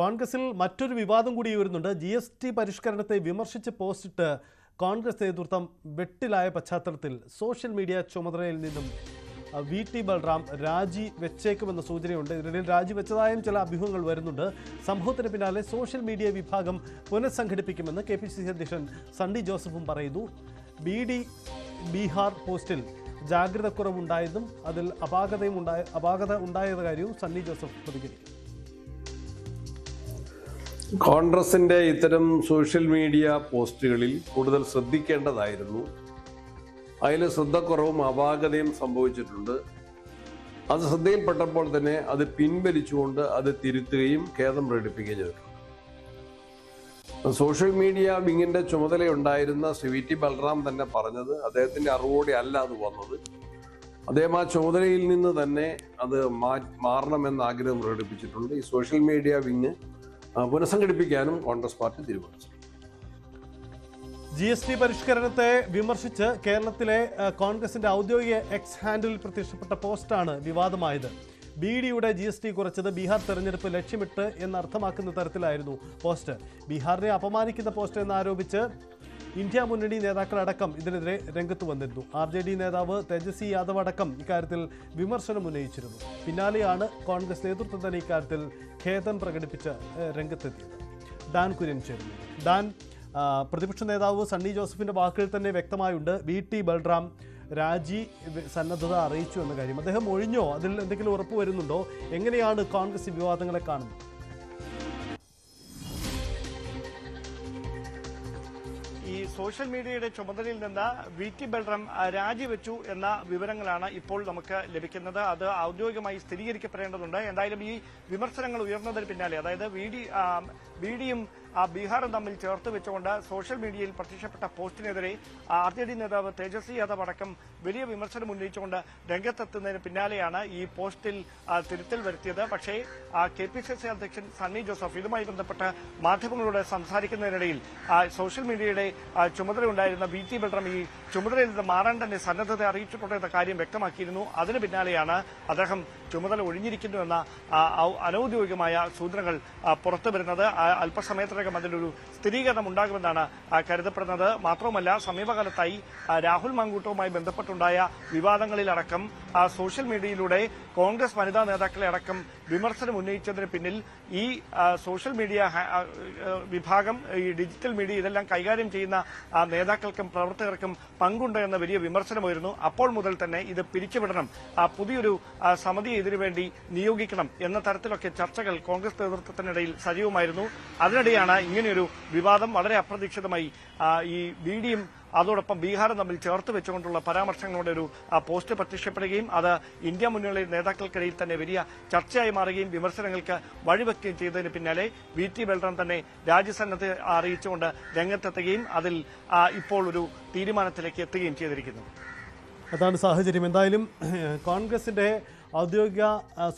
കോൺഗ്രസിൽ മറ്റൊരു വിവാദം കൂടി ഉയരുന്നുണ്ട്. ജി എസ് ടി പരിഷ്കരണത്തെ വിമർശിച്ച് പോസ്റ്റിട്ട് കോൺഗ്രസ് നേതൃത്വം വെട്ടിലായ പശ്ചാത്തലത്തിൽ സോഷ്യൽ മീഡിയ ചുമതലയിൽ നിന്നും വി ടി ബൽറാം രാജി വെച്ചേക്കുമെന്ന സൂചനയുണ്ട്. ഇതിനിടയിൽ രാജി വെച്ചതായും ചില അഭ്യൂഹങ്ങൾ വരുന്നുണ്ട്. സംഭവത്തിന് പിന്നാലെ സോഷ്യൽ മീഡിയ വിഭാഗം പുനഃസംഘടിപ്പിക്കുമെന്ന് കെ പി സി സി അധ്യക്ഷൻ സണ്ണി ജോസഫും പറയുന്നു. ബി ഡി ബീഹാർ പോസ്റ്റിൽ ജാഗ്രതക്കുറവുണ്ടായതും അതിൽ അപാകതയും ഉണ്ടായ അപാകത ഉണ്ടായത് കാര്യവും സണ്ണി ജോസഫ് പ്രതികരിക്കും. കോൺഗ്രസിന്റെ ഇത്തരം സോഷ്യൽ മീഡിയ പോസ്റ്റുകളിൽ കൂടുതൽ ശ്രദ്ധിക്കേണ്ടതായിരുന്നു. അതിൽ ശ്രദ്ധക്കുറവും അപാകതയും സംഭവിച്ചിട്ടുണ്ട്. അത് ശ്രദ്ധയിൽപ്പെട്ടപ്പോൾ തന്നെ അത് പിൻവലിച്ചുകൊണ്ട് അത് തിരുത്തുകയും ഖേദം പ്രകടിപ്പിക്കുകയും ചെയ്തിട്ടുണ്ട്. സോഷ്യൽ മീഡിയ വിങ്ങിന്റെ ചുമതലയുണ്ടായിരുന്ന ശ്രീ വി ടി ബൽറാം തന്നെ പറഞ്ഞത് അദ്ദേഹത്തിന്റെ അറിവോടെ അല്ല അത് വന്നത്. അദ്ദേഹം ആ ചുമതലയിൽ നിന്ന് തന്നെ അത് മാറണമെന്ന് ആഗ്രഹം പ്രകടിപ്പിച്ചിട്ടുണ്ട്. ഈ സോഷ്യൽ മീഡിയ വിങ് പുനഃസംഘടിപ്പിക്കാനും കോൺഗ്രസ് പാർട്ടി തീരുമാനിച്ചു. ജി എസ് ടി പരിഷ്കരണത്തെ വിമർശിച്ച് കേരളത്തിലെ കോൺഗ്രസിന്റെ ഔദ്യോഗിക എക്സ് ഹാൻഡിൽ പ്രത്യക്ഷപ്പെട്ട പോസ്റ്റാണ് വിവാദമായത്. ബി ഡിയുടെ ജി എസ് ടി കുറച്ചത് ബീഹാർ തെരഞ്ഞെടുപ്പ് ലക്ഷ്യമിട്ട് എന്നർത്ഥമാക്കുന്ന തരത്തിലായിരുന്നു പോസ്റ്റ്. ബീഹാറിനെ അപമാനിക്കുന്ന പോസ്റ്റ് എന്നാരോപിച്ച് ഇന്ത്യ മുന്നണി നേതാക്കളടക്കം ഇതിനെതിരെ രംഗത്ത് വന്നിരുന്നു. ആർ ജെ ഡി നേതാവ് തേജസ്വി യാദവ് അടക്കം ഇക്കാര്യത്തിൽ വിമർശനം ഉന്നയിച്ചിരുന്നു. പിന്നാലെയാണ് കോൺഗ്രസ് നേതൃത്വം തന്നെ ഇക്കാര്യത്തിൽ ഖേദം പ്രകടിപ്പിച്ച് രംഗത്തെത്തിയത്. ഡാൻ കുര്യൻ ചേരുന്നു ഡാൻ പ്രതിപക്ഷ നേതാവ് സണ്ണി ജോസഫിന്റെ വാക്കുകൾ തന്നെ വ്യക്തമായുണ്ട്. വി ടി ബൽറാം രാജി സന്നദ്ധത അറിയിച്ചു എന്ന കാര്യം. അദ്ദേഹം ഒഴിഞ്ഞോ? അതിൽ എന്തെങ്കിലും ഉറപ്പ് വരുന്നുണ്ടോ? എങ്ങനെയാണ് കോൺഗ്രസ് വിവാദങ്ങളെ കാണുന്നത്? സോഷ്യൽ മീഡിയയുടെ ചുമതലയിൽ നിന്ന് വി ടി ബൽറാം രാജിവെച്ചു എന്ന വിവരങ്ങളാണ് ഇപ്പോൾ നമുക്ക് ലഭിക്കുന്നത്. അത് ഔദ്യോഗികമായി സ്ഥിരീകരിക്കപ്പെടേണ്ടതുണ്ട്. എന്തായാലും ഈ വിമർശനങ്ങൾ ഉയർന്നതിന് പിന്നാലെ അതായത് വി ഡി ഡിയും ബീഹാറും തമ്മിൽ ചേർത്ത് വെച്ചുകൊണ്ട് സോഷ്യൽ മീഡിയയിൽ പ്രത്യക്ഷപ്പെട്ട പോസ്റ്റിനെതിരെ ആർ ജെ ഡി നേതാവ് തേജസ്വി യാദവ് അടക്കം വലിയ വിമർശനം ഉന്നയിച്ചുകൊണ്ട് രംഗത്തെത്തുന്നതിന് പിന്നാലെയാണ് ഈ പോസ്റ്റിൽ ആ, തിരുത്തൽ വരുത്തിയത്. പക്ഷേ കെ പി സി സി അധ്യക്ഷൻ സണ്ണി ജോസഫ് ഇതുമായി ബന്ധപ്പെട്ട് മാധ്യമങ്ങളോട് സംസാരിക്കുന്നതിനിടയിൽ ആ, സോഷ്യൽ മീഡിയയുടെ ചുമതല ചുമതലയുണ്ടായിരുന്ന വി ടി ബൽറാം ഈ ചുമതലയിൽ നിന്ന് മാറേണ്ടതിന്റെ സന്നദ്ധത അറിയിച്ചിട്ടുണ്ട് എന്ന കാര്യം വ്യക്തമാക്കിയിരുന്നു. അതിന് പിന്നാലെയാണ് അദ്ദേഹം ചുമതല ഒഴിഞ്ഞിരിക്കുന്നുവെന്ന ആ, അനൌദ്യോഗികമായ സൂചനകൾ പുറത്തുവരുന്നത്. പുറത്തു ആ, അതിലൊരു സ്ഥിരീകരണം ഉണ്ടാകുമെന്നാണ് കരുതപ്പെടുന്നത്. മാത്രവുമല്ല സമീപകാലത്തായി രാഹുൽ മാങ്കൂട്ടവുമായി ബന്ധപ്പെട്ടുണ്ടായ വിവാദങ്ങളിലടക്കം സോഷ്യൽ മീഡിയയിലൂടെ കോൺഗ്രസ് വനിതാ നേതാക്കളെ അടക്കം വിമർശനം ഉന്നയിച്ചതിന് പിന്നിൽ ഈ സോഷ്യൽ മീഡിയ വിഭാഗം ഈ ഡിജിറ്റൽ മീഡിയ ഇതെല്ലാം കൈകാര്യം ചെയ്യുന്ന നേതാക്കൾക്കും പ്രവർത്തകർക്കും പങ്കുണ്ട് എന്ന വലിയ വിമർശനമായിരുന്നു. അപ്പോൾ മുതൽ തന്നെ ഇത് പിരിച്ചുവിടണം. പുതിയൊരു സമിതി ഇതിനുവേണ്ടി നിയോഗിക്കണം എന്ന തരത്തിലൊക്കെ ചർച്ചകൾ കോൺഗ്രസ് നേതൃത്വത്തിനിടയിൽ സജീവമായിരുന്നു. അതിനിടെയാണ് ഇങ്ങനെയൊരു വിവാദം വളരെ അപ്രതീക്ഷിതമായി ഈ ബി ഡിയും അതോടൊപ്പം ബീഹാറും തമ്മിൽ ചേർത്ത് വെച്ചുകൊണ്ടുള്ള പരാമർശങ്ങളുടെ ഒരു പോസ്റ്റ് പ്രത്യക്ഷപ്പെടുകയും അത് ഇന്ത്യ മുന്നണി നേതാക്കൾക്കിടയിൽ തന്നെ വലിയ ചർച്ചയായി മാറുകയും വിമർശനങ്ങൾക്ക് വഴിവെക്കുകയും ചെയ്തതിന് പിന്നാലെ വി ടി ബൽറാം തന്നെ രാജ്യസന്നദ്ധ അറിയിച്ചുകൊണ്ട് രംഗത്തെത്തുകയും അതിൽ ഇപ്പോൾ ഒരു തീരുമാനത്തിലേക്ക് എത്തുകയും ചെയ്തിരിക്കുന്നു. അതാണ് സാഹചര്യം. എന്തായാലും കോൺഗ്രസിന്റെ ഔദ്യോഗിക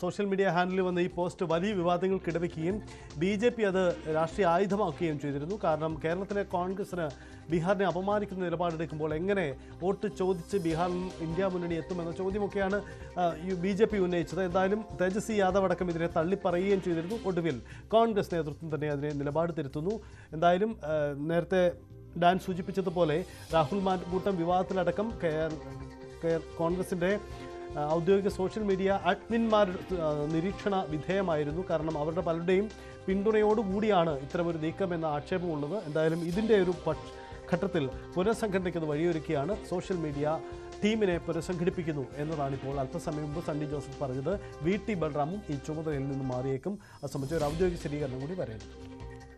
സോഷ്യൽ മീഡിയ ഹാൻഡിൽ വന്ന ഈ പോസ്റ്റ് വലിയ വിവാദങ്ങൾക്കിടവയ്ക്കുകയും ബി ജെ പി അത് രാഷ്ട്രീയ ആയുധമാക്കുകയും ചെയ്തിരുന്നു. കാരണം കേരളത്തിലെ കോൺഗ്രസിന് ബീഹാറിനെ അപമാനിക്കുന്ന നിലപാടെടുക്കുമ്പോൾ എങ്ങനെ വോട്ട് ചോദിച്ച് ബീഹാറിൽ ഇന്ത്യ മുന്നണി എത്തുമെന്ന ചോദ്യമൊക്കെയാണ് ബി ജെ പി ഉന്നയിച്ചത്. എന്തായാലും തേജസ്വി യാദവ് അടക്കം ഇതിനെ തള്ളിപ്പറയുകയും ചെയ്തിരുന്നു. ഒടുവിൽ കോൺഗ്രസ് നേതൃത്വം തന്നെ അതിനെ നിലപാട് തിരുത്തുന്നു. എന്തായാലും നേരത്തെ ഡാൻ സൂചിപ്പിച്ചതുപോലെ രാഹുൽ മാൻ കൂട്ടം വിവാദത്തിലടക്കം കോൺഗ്രസിന്റെ ഔദ്യോഗിക സോഷ്യൽ മീഡിയ അഡ്മിന്മാർ നിരീക്ഷണ വിധേയമായിരുന്നു. കാരണം അവരുടെ പലരുടെയും പിന്തുണയോടുകൂടിയാണ് ഇത്തരമൊരു നീക്കം എന്ന ആക്ഷേപമുള്ളത്. എന്തായാലും ഇതിന്റെ ഒരു പക്ഷ ഘട്ടത്തിൽ പുനഃസംഘടനയ്ക്ക് വഴിയൊരുക്കിയാണ് സോഷ്യൽ മീഡിയ ടീമിനെ പുനഃസംഘടിപ്പിക്കുന്നു എന്നതാണ് ഇപ്പോൾ അല്പസമയം മുമ്പ് സണ്ണി ജോസഫ് പറഞ്ഞത്. വി ടി ബൽറാമും ഈ ചുമതലയിൽ നിന്ന് മാറിയേക്കും. അത് സംബന്ധിച്ച ഒരു ഔദ്യോഗിക സ്ഥിരീകരണം കൂടി വരേണ്ടത്